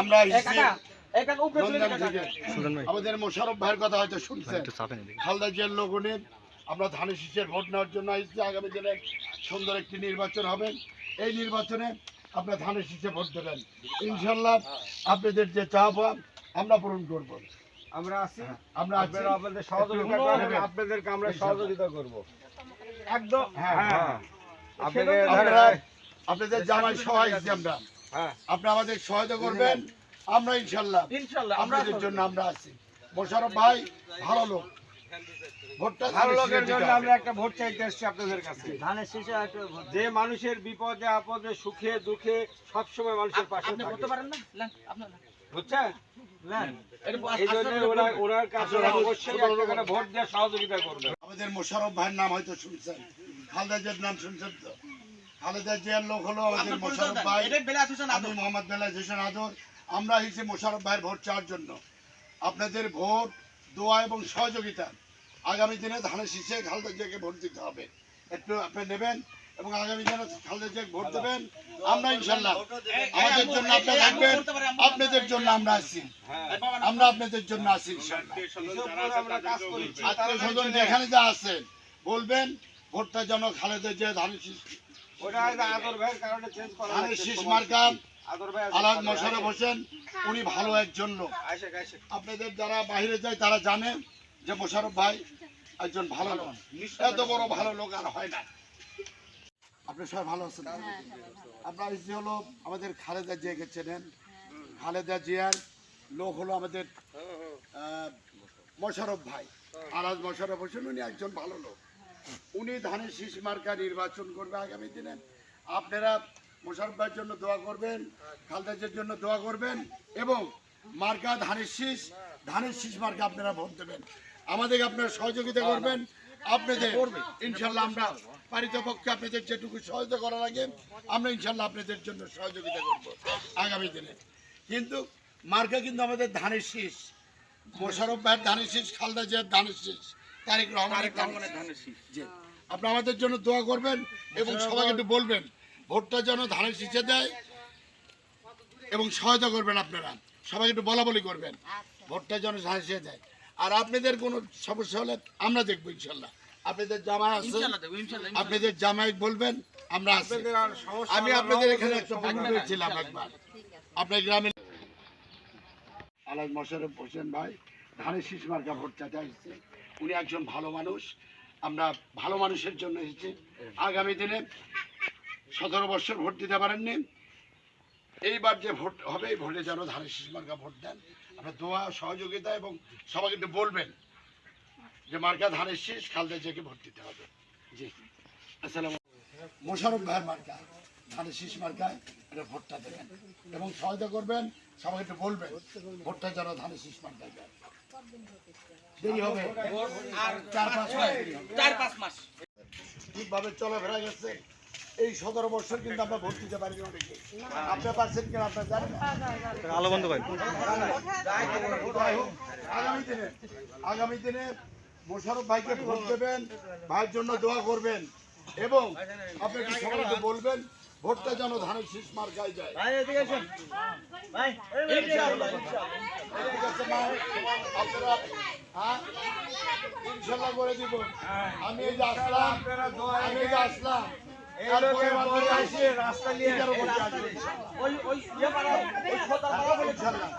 আমরা আমাদের মোশারফ ভাইয়ের কথা হয়তো শুনছেন। হালদা জেল আমরা ধানের শীষের ভোট নেওয়ার জন্য আসছি আগামী দিনে সুন্দর একটি নির্বাচন হবে। এই নির্বাচনে আপনার ধানের শীষে ভোট দেবেন। ইনশাল্লাহ আপনাদের যে চাওয়া আমরা পূরণ করব। আমরা আছি। আমরা আছি। আপনারা আমাদের সহযোগিতা আপনাদেরকে আমরা সহযোগিতা করব। একদম। হ্যাঁ হ্যাঁ। আপনাদের আমরা আপনাদের জামাই সহায় আমরা। হ্যাঁ আপনি আমাদের সহায়তা করবেন। আমরা ইনশাল্লাহ ইনশাআল্লাহ আমরা আপনাদের জন্য আমরা আছি। মোশারফ ভাই ভালো লোক। যে মানুষের বিপদে আপদে সুখে দুঃখে সবসময় মানুষের পাশে করতে পারেন না। বুঝছেন? করবেন আমাদের মোশারফ ভাইয়ের নাম হয়তো শুনছেন। খালেদা জিয়ার নাম শুনছেন তো? খালেদা জিয়ার লোক হলো আমাদের মোশারফ ভাই আমি মোহাম্মদ বেলাল হোসেন আদর। আমরা হিসেবে মোশারফ ভাইয়ের ভোট চাওয়ার জন্য। আপনাদের ভোট দোয়া এবং সহযোগিতা আগামী দিনে ধানের শীষে খালেদা জিয়াকে ভোট দিতে হবে। একটু আপনি নেবেন এবং আগামী দিনে খালেদা জিয়াকে ভোট দেবেন। আমরা ইনশাল্লাহ আমাদের জন্য আপনি থাকবেন আপনাদের জন্য আমরা আছি। আমরা আপনাদের জন্য আছি আত্মীয় স্বজন যেখানে যা আছেন বলবেন ভোটটা যেন খালেদা জিয়া ধানের শীষ ওটা আদর ভাইয়ের কারণে চেঞ্জ করা ধানের শীষ মার্কা আলাদ মোশারফ হোসেন উনি ভালো একজন লোক। আপনাদের যারা বাইরে যায় তারা জানে যে মোশারফ ভাই একজন ভালো লোক। এত বড় ভালো লোক আর হয় না। আপনি সবাই ভালো আছেন? আপনার যে হলো আমাদের খালেদা জিয়াকে চেনেন? খালেদা জিয়ার লোক হলো আমাদের আহ, মোশারফ ভাই। আলাজ মোশারফ হোসেন উনি একজন ভালো লোক। উনি ধানের শীষ মার্কা নির্বাচন করবে আগামী দিনে। আপনারা মোশারফ ভাইয়ের জন্য দোয়া করবেন, খালদাজের জন্য দোয়া করবেন এবং মার্কা ধানের শীষ ধানের শীষ মার্কা আপনারা ভোট দেবেন। আমাদেরকে আপনারা সহযোগিতা করবেন। আপনাদের ইনশাল্লাহ আমরা পারিতপক্ষে আপনাদের যেটুকু সহযোগিতা করা লাগে আমরা ইনশাল্লাহ আপনাদের জন্য সহযোগিতা করব আগামী দিনে। কিন্তু মার্কা কিন্তু আমাদের ধানের শীষ, মোশারফ ভাইয়ের ধানের শীষ খালদা ধানের শীষ। তারেক রহমানের ধানের শীষ আপনি আমাদের জন্য দোয়া করবেন এবং সবাইকে একটু বলবেন ভোটটা যেন ধানের শীষে দেয় এবং সহায়তা করবেন আপনারা। সবাইকে একটু বলা বলি করবেন ভোটটা যেন ধানের শীষে দেয়। আর আপনাদের কোনো সমস্যা হলে আমরা দেখব ইনশাল্লাহ। আপনাদের জামাই আছে। আপনাদের জামাই বলবেন আমরা আছি। আমি আপনাদের এখানে একটা বন্ধু ছিলাম একবার। আপনার গ্রামে আলাদ মশারফ হোসেন ভাই ধানের শীষ মার্কা ভোট চাইতে আসছে। উনি একজন ভালো মানুষ। আমরা ভালো মানুষের জন্য এসেছি। আগামী দিনে সতেরো বছর ভোট দিতে পারেননি। এইবার যে ভোট হবে এই ভোটে যেন ধানের শীষ মার্কা ভোট দেন। আপনার দোয়া সহযোগিতা এবং সবাই একটু বলবেন যে মার্কা ধানের শীষ খালদা জিয়াকে ভোট দিতে হবে। জি। আসসালাম মোশারফ ভাইয়ের মার্কা ধানের শীষ মার্কায় এটা ভোটটা দেবেন। এবং সহায়তা করবেন সবাই একটু বলবেন ভোটটা যেন ধানের শীষ মার্কায় দেন। দেরি হবে। আর চার পাঁচ মাস। চার পাঁচ মাস। ঠিকভাবে চলাফেরা গেছে এই সতেরো বছর কিন্তু আমরা ভোট দিতে পারি আপনার পারছেন কিনা আপনার জানেন? আলো বন্ধ করেন। আগামী দিনে আগামী দিনে মোশারফ ভাইকে ভোট দেবেন ভাইয়ের জন্য দোয়া করবেন এবং আপনি একটু বলবেন ভোটটা যেন ধানের শীষ মার্কায় যায়। ইনশাআল্লাহ, ইনশাআল্লাহ। ঠিক আছে মা? আপনারা হ্যাঁ? ইনশাল্লাহ করে দিব। আমি এই যে আসলাম আমি এই যে আসলাম। ইনশাল্লাহ। ইয়ে পাড়া, ওই সোতার পাড়া বলে ইনশাল্লাহ।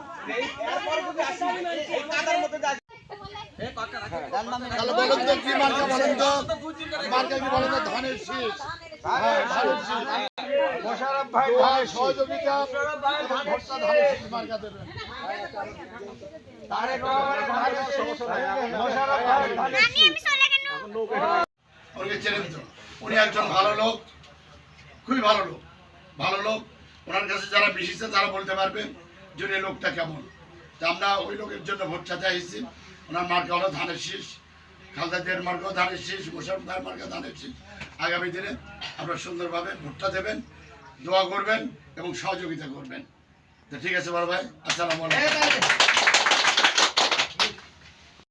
তাহলে বলুন তো কি মার্কা বলেন তো? মার্কা কি বলেন তো? হ্যাঁ, দোয়া, ধানের শীষ। সহযোগিতা। ভোটটা ধানের শীষ। মার্কা দেবেন। উনি একজন ভালো লোক খুবই ভালো লোক ভালো লোক ওনার কাছে যারা মিশিছে তারা বলতে পারবেন যে লোকটা কেমন তা আমরা ওই লোকের জন্য ভোট চাতে ওনার মার্কা হলো ধানের শীষ খালদা জিয়ার মার্কাও ধানের শীষ মোশারফ ভাইয়ের মার্কা ধানের শীষ আগামী দিনে আপনারা সুন্দরভাবে ভোটটা দেবেন, দোয়া করবেন এবং সহযোগিতা করবেন। তো ঠিক আছে বড় ভাই আসসালামু আলাইকুম।